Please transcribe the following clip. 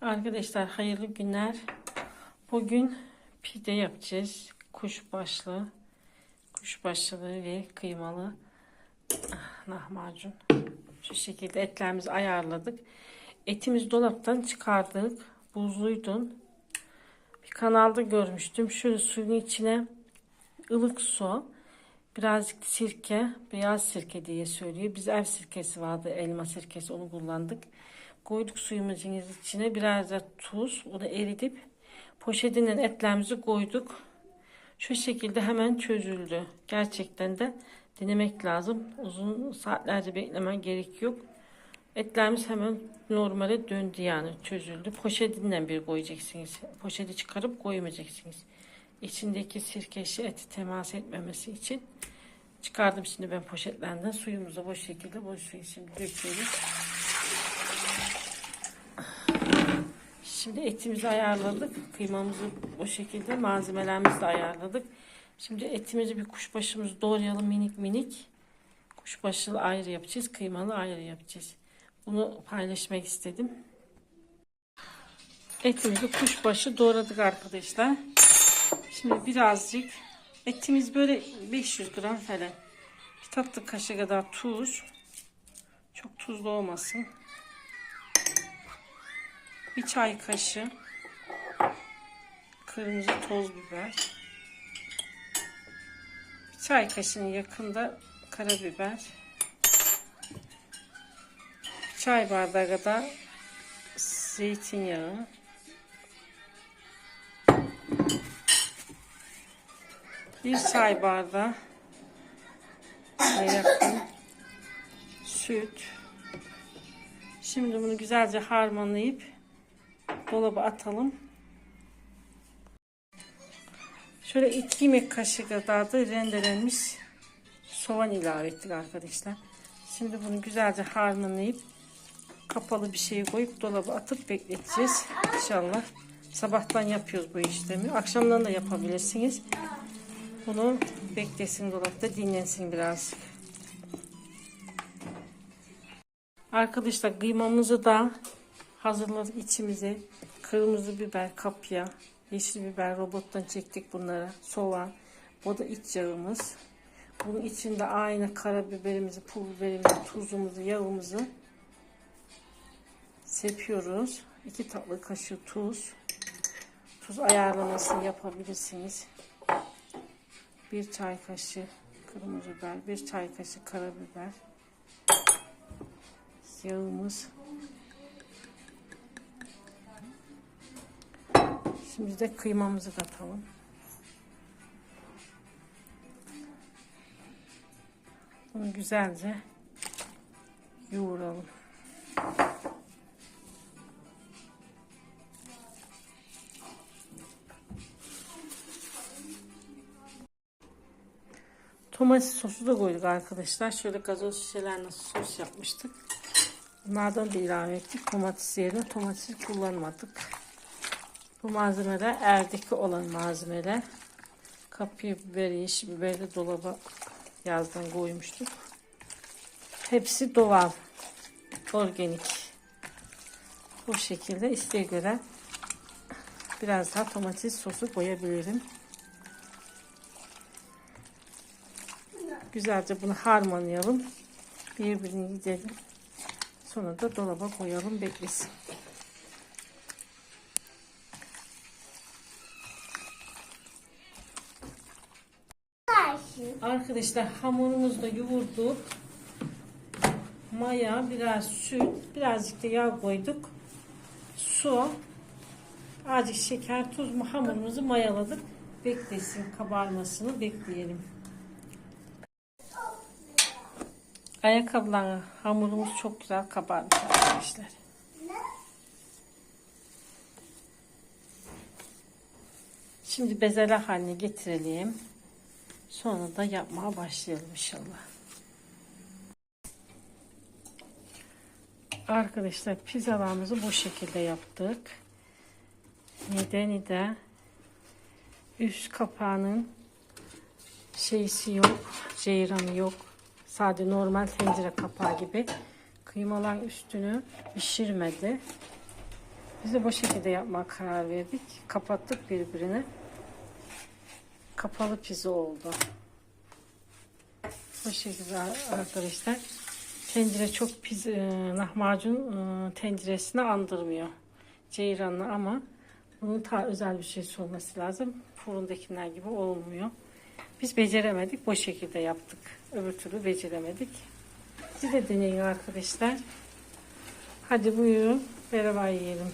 Arkadaşlar hayırlı günler. Bugün pide yapacağız. Kuşbaşlı, kuşbaşlı ve kıymalı ah, lahmacun. Şu şekilde etlerimizi ayarladık. Etimizi dolaptan çıkardık. Buzluydu. Bir kanalda görmüştüm. Şöyle suyun içine ılık su, birazcık sirke, beyaz sirke diye söylüyor. Biz ev sirkesi vardı, elma sirkesi onu kullandık. Koyduk suyumuzun içine biraz da tuz, onu eritip poşetinden etlerimizi koyduk. Şu şekilde hemen çözüldü. Gerçekten de denemek lazım. Uzun saatlerce beklemen gerek yok. Etlerimiz hemen normale döndü yani çözüldü. Poşetinden bir koyacaksınız. Poşeti çıkarıp koymayacaksınız. İçindeki sirkeşi eti temas etmemesi için çıkardım şimdi ben poşetlerden. Suyumuzu boş şekilde boş suyu şimdi döküyoruz. Şimdi etimizi ayarladık. Kıymamızı o şekilde malzemelerimizi de ayarladık. Şimdi etimizi bir kuşbaşımızı doğrayalım minik minik. Kuşbaşılı ayrı yapacağız. Kıymalı ayrı yapacağız. Bunu paylaşmak istedim. Etimizi kuşbaşı doğradık arkadaşlar. Şimdi birazcık etimiz böyle 500 gram falan. Bir tatlı kaşığı kadar tuz. Çok tuzlu olmasın. Bir çay kaşığı kırmızı toz biber. Bir çay kaşığının yakında karabiber. Bir çay bardağı kadar zeytinyağı. Bir çay bardağı yakın süt. Şimdi bunu güzelce harmanlayıp dolaba atalım. Şöyle iki yemek kaşığı kadar da rendelenmiş soğan ilave ettik arkadaşlar. Şimdi bunu güzelce harmanlayıp kapalı bir şeye koyup dolaba atıp bekleteceğiz. İnşallah. Sabahtan yapıyoruz bu işlemi. Akşamdan da yapabilirsiniz. Bunu beklesin dolapta dinlensin biraz. Arkadaşlar kıymamızı da hazırladık içimize. Kırmızı biber kapya, yeşil biber robottan çektik bunları. Soğan, bu da iç yağımız. Bunun içinde aynı karabiberimizi, pul biberimizi, tuzumuzu, yağımızı sepiyoruz. 2 tatlı kaşığı tuz. Tuz ayarlamasını yapabilirsiniz. Bir çay kaşığı kırmızı biber, bir çay kaşığı karabiber. Yağımız. Şimdi de kıymamızı katalım. Bunu güzelce yoğuralım. Domates sosu da koyduk arkadaşlar. Şöyle gazoz şişelerine sos yapmıştık. Bunlardan da ilave ettik. Domates yerine domates kullanmadık. Bu malzemeler erdeki olan malzemeler. Kapya biberi, yeşil biberi de dolaba yazdan koymuştuk. Hepsi doğal. Organik. Bu şekilde isteğe göre biraz daha domates sosu koyabilirim. Güzelce bunu harmanlayalım. Birbirini gidelim. Sonra da dolaba koyalım beklesin. Arkadaşlar hamurumuzu da yoğurduk. Maya, biraz süt, birazcık da yağ koyduk. Su, azıcık şeker, tuz mu hamurumuzu mayaladık. Beklesin kabarmasını bekleyelim. Ayakkabıların hamurumuz çok güzel kabarmış arkadaşlar. Şimdi bezeler haline getirelim. Sonra da yapmaya başlayalım inşallah. Arkadaşlar pizzalarımızı bu şekilde yaptık. Nedeni de üst kapağının şeysi yok, ceyranı yok. Sade normal tencere kapağı gibi. Kıymalar üstünü pişirmedi. Biz de bu şekilde yapmak karar verdik. Kapattık birbirini. Kapalı pizza oldu. Bu şekilde arkadaşlar. Tencere çok piz, e, lahmacun e, tenceresini andırmıyor. Ceyranlı ama bunun ta özel bir şey olması lazım. Fırındakiler gibi olmuyor. Biz beceremedik. Bu şekilde yaptık. Öbür türlü beceremedik. Siz de deneyin arkadaşlar. Hadi buyurun. Beraber yiyelim.